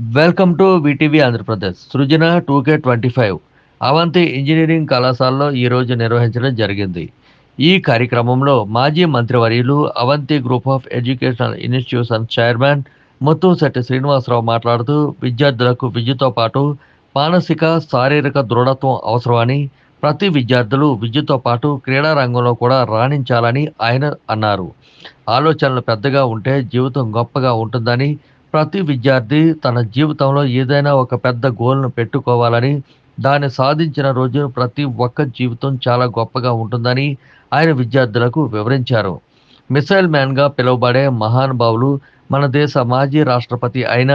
Welcome to VTV Andhra Pradesh. Srujana two K twenty five. Avanti engineering కళాశాలలో ఈరోజు నిర్వహించడం జరిగింది. ఈ కార్యక్రమంలో మాజీ మంత్రివర్యులు Avanti group of educational institution chairman Muthusetti Srinivasarao మాట్లాడుతూ విద్యార్థులకు విద్యతో పాటు మానసిక శారీరక దృఢత్వం అవసరమని ప్రతి విద్యార్థులు విద్యతో పాటు క్రీడా రంగంలో కూడా రాణించాలని ఆయన అన్నారు. ఆలోచనలు పెద్దగా ఉంటే జీవితం గొప్పగా ఉంటుందని ప్రతి విద్యార్థి తన జీవితంలో ఏదైనా ఒక పెద్ద గోల్ను పెట్టుకోవాలని దాన్ని సాధించిన రోజు ప్రతి ఒక్క జీవితం చాలా గొప్పగా ఉంటుందని ఆయన విద్యార్థులకు వివరించారు. మిసైల్ మ్యాన్గా పిలువబడే మహానుభావులు మన దేశ మాజీ రాష్ట్రపతి అయిన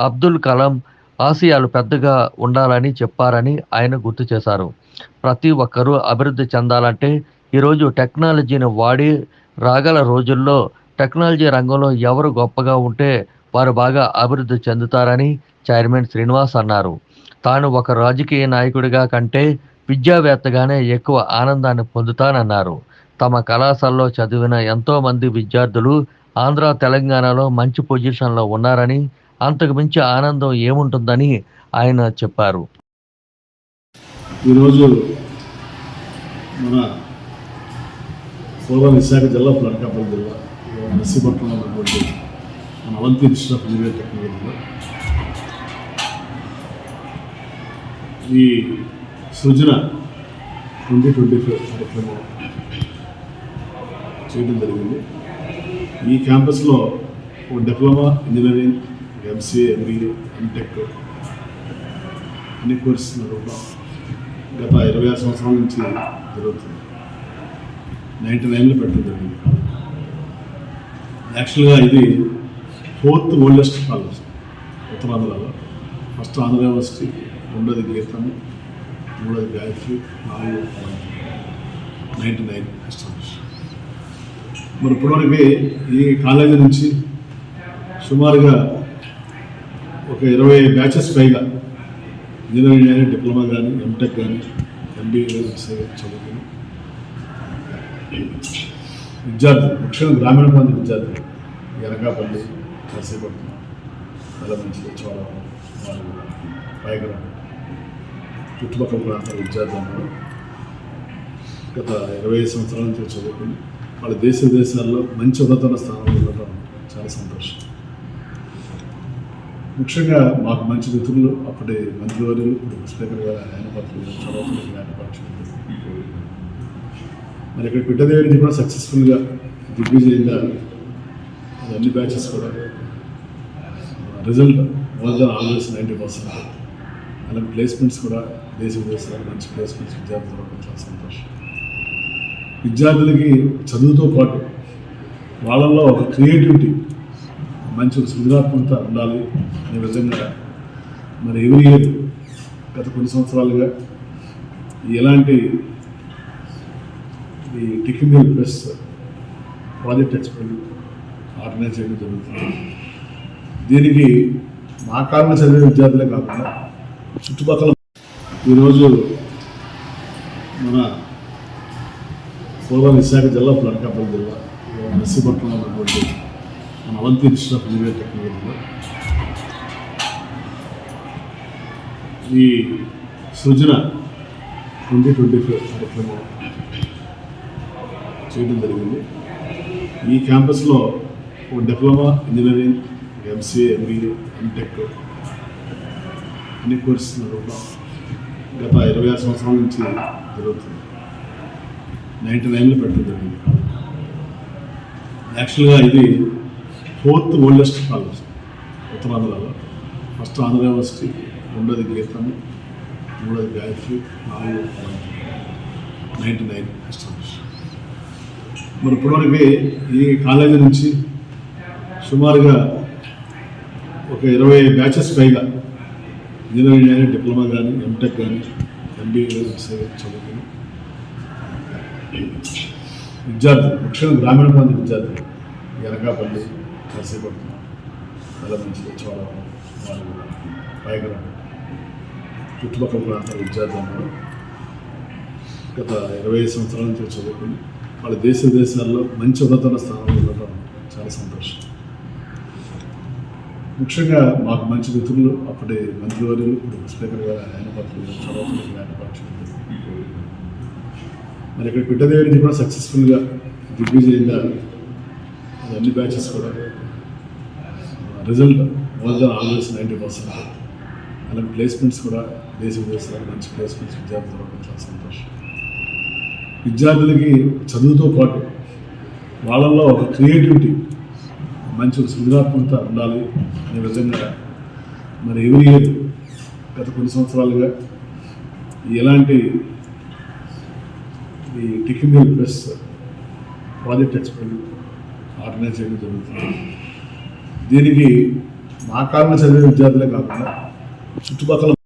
అబ్దుల్ కలాం ఆశయాలు పెద్దగా ఉండాలని చెప్పారని ఆయన గుర్తు చేశారు. ప్రతి ఒక్కరూ అభివృద్ధి చెందాలంటే ఈరోజు టెక్నాలజీని వాడి రాగల రోజుల్లో టెక్నాలజీ రంగంలో ఎవరు గొప్పగా ఉంటే వారు బాగా అభివృద్ధి చెందుతారని చైర్మన్ శ్రీనివాస్ అన్నారు. తాను ఒక రాజకీయ నాయకుడిగా కంటే విద్యావేత్తగానే ఎక్కువ ఆనందాన్ని పొందుతానన్నారు. తమ కళాశాలలో చదివిన ఎంతోమంది విద్యార్థులు ఆంధ్ర తెలంగాణలో మంచి పొజిషన్లో ఉన్నారని అంతకు మించి ఆనందం ఏముంటుందని ఆయన చెప్పారు. ఈరోజు మన పూర్వ విశాఖ జిల్లా జిల్లా నర్సీపట్నంలో ఉన్నటువంటి మన అవంతి ఇన్స్టిట్యూట్ ఆఫ్ ఇంజనీరింగ్ టెక్నాలజీలో ఈ సృజన ట్వంటీ ట్వంటీ ఫైవ్ కార్యక్రమం చేయడం జరిగింది. ఈ క్యాంపస్లో ఒక diploma engineering MCA MBA MTech అన్ని కోర్సెస్ నడుపుతాం గత ఇరవై ఆరు సంవత్సరాల నుంచి జరుగుతుంది నైంటీ నైన్లో పెట్టడం జరిగింది. యాక్చువల్గా ఇది ఫోర్త్ ఓల్డెస్ట్ కాలేజ్ ఉత్తరాంధ్రలో ఫస్ట్ ఆంధ్ర యూనివర్సిటీ రెండోది గీతము మూడోది గాయత్రి నాలుగు నైంటీ నైన్ ఎస్టాబ్లిష్ మరి ఇప్పటివరకు ఈ కాలేజీ నుంచి సుమారుగా ఒక ఇరవై బ్యాచెస్ పైగా ఇంజనీరింగ్ కానీ డిప్లొమా కానీ ఎంటెక్ కానీ ఎంబీఏ చదువుకుని. విద్యార్థులు ముఖ్యంగా గ్రామీణ ప్రాంత విద్యార్థులు ఎనకాపల్లి చాలా ఎలమంచి చోడవరం వాళ్ళు పైగరం చుట్టుపక్కల ప్రాంతాల విద్యార్థులు ఉన్నారు. గత ఇరవై ఐదు సంవత్సరాల నుంచి చదువుకుని వాళ్ళ దేశ దేశాల్లో మంచి ఉన్నతన స్థానంలో ఉండటం చాలా సంతోషం. ముఖ్యంగా మాకు మంచి మిత్రులు అప్పటి మంత్రివర్యులు ఇప్పుడు స్పీకర్ గారు ఆయన పక్షులు చదువుతున్న ఆయన పక్షులు మరి ఇక్కడ బిడ్డదేవి నుంచి కూడా సక్సెస్ఫుల్గా దిగ్విజయంగా అన్ని బ్యాచెస్ కూడా result more than always ninety percent అలాగే ప్లేస్మెంట్స్ కూడా దేశ విదేశాలు మంచి ప్లేస్మెంట్స్ విద్యార్థులు రావడం చాలా సంతోషం. విద్యార్థులకి చదువుతో పాటు వాళ్ళల్లో ఒక క్రియేటివిటీ మంచి సృజనాత్మకత ఉండాలి అనే విధంగా మరి ఎవరి ఇయర్ గత కొన్ని సంవత్సరాలుగా ఎలాంటి ఈ technical plus project experiment organise చేయడం జరుగుతుంది. దీనికి మా కాలంలో చదివే విద్యార్థులే కాకుండా చుట్టుపక్కల ఈరోజు మన పూర్వ విశాఖ జిల్లా అనకాపల్లి జిల్లా నర్సీపట్నంలో ఉన్నటువంటి మన అవంతి ఇన్స్టిట్యూట్ ఆఫ్ ఇంజనీరింగ్ టెక్నాలజీలో ఈ సృజన ట్వంటీ ట్వంటీ ఫైవ్ కార్యక్రమం చేయడం జరిగింది. ఈ క్యాంపస్లో ఒక diploma engineering MCA MBA MTech అన్ని కోర్సులు గత ఇరవై ఆరు సంవత్సరాల నుంచి జరుగుతుంది నైంటీ నైన్లో పెట్టడం జరిగింది. యాక్చువల్గా ఇది ఫోర్త్ ఓల్డెస్ట్ కాలేజ్ ఉత్తరాంధ్రలో ఫస్ట్ ఆంధ్ర యూనివర్సిటీ రెండోది గీతము మూడోది గాయత్రి నాలుగు నైంటీ నైన్ ఎస్టాబ్లిష్. మరి ఇప్పటివరకు ఈ కాలేజీ నుంచి సుమారుగా ఒక ఇరవై బ్యాచెస్ పైగా ఇంజనీరింగ్ కానీ డిప్లొమా కానీ ఎంటెక్ కానీ ఎంబీఏ చదువుకుని విద్యార్థులు ముఖ్యంగా గ్రామీణ ప్రాంత విద్యార్థులు ఎనకాపల్లి నర్సీపట్నం ఎలమంచి చోడవరం వాళ్ళు పైగరం చుట్టుపక్కల ప్రాంతాల విద్యార్థులు గత ఇరవై ఐదు సంవత్సరాల నుంచి చదువుకుని వాళ్ళ దేశ దేశాల్లో మంచి ఉన్నతన స్థానంలో ఉండటం చాలా సంతోషం. ముఖ్యంగా మాకు మంచి మిత్రులు అప్పటి మంత్రివర్యులు ఇప్పుడు స్పీకర్ గారు ఆయన పట్ల చదవతులు ఆయన పక్షులు మరి ఇక్కడ పిట్టదేవి కూడా సక్సెస్ఫుల్గా దిగ్విజయంగా అన్ని బ్యాచెస్ కూడా. Result more than always ninety percent అలాంటి ప్లేస్మెంట్స్ కూడా దేశ విదేశాలకు మంచి ప్లేస్మెంట్స్ విద్యార్థులు రావడం చాలా సంతోషం. విద్యార్థులకి చదువుతో పాటు వాళ్ళల్లో ఒక క్రియేటివిటీ మంచి సృజనాత్మకత ఉండాలి అనే విధంగా మరి ఎవరి ఇయర్ గత కొన్ని సంవత్సరాలుగా ఎలాంటి ఈ technical plus project experiment organise చేయడం జరుగుతుంది. దీనికి మా కారణం చదివే విద్యార్థులే కాకుండా చుట్టుపక్కల